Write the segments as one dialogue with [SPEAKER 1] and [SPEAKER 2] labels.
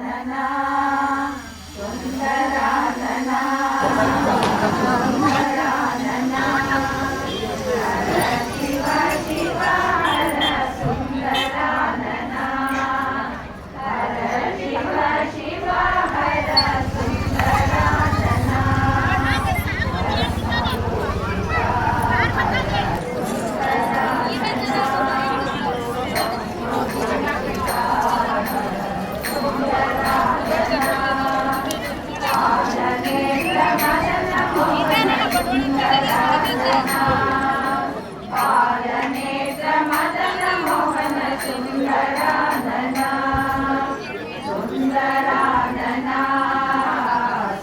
[SPEAKER 1] na na. सुन्दराधना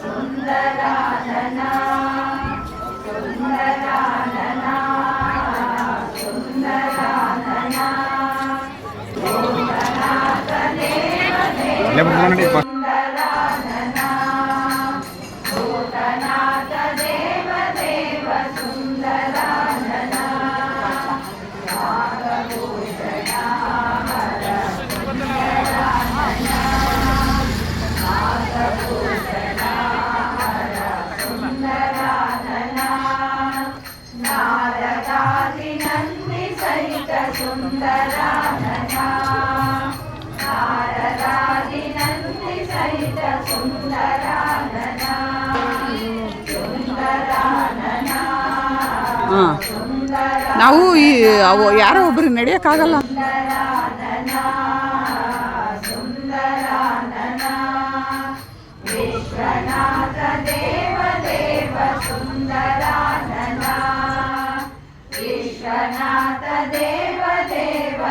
[SPEAKER 1] सुन्दराधना सुन्दराधना सुन्दराधना सुन्दराधना सुन्दराधना सुन्दराधना
[SPEAKER 2] ನಾವು ಈ ಅವು ಯಾರೋ ಒಬ್ರು ನಡೆಯೋಕ್ಕಾಗಲ್ಲ
[SPEAKER 1] ಸುಂದರಾನನ ವಿಶ್ವನಾಥ ದೇವ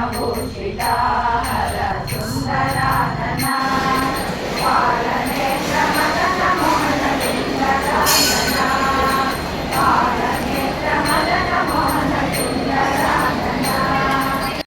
[SPEAKER 1] పద్మభూషితార సుందరానన పాలన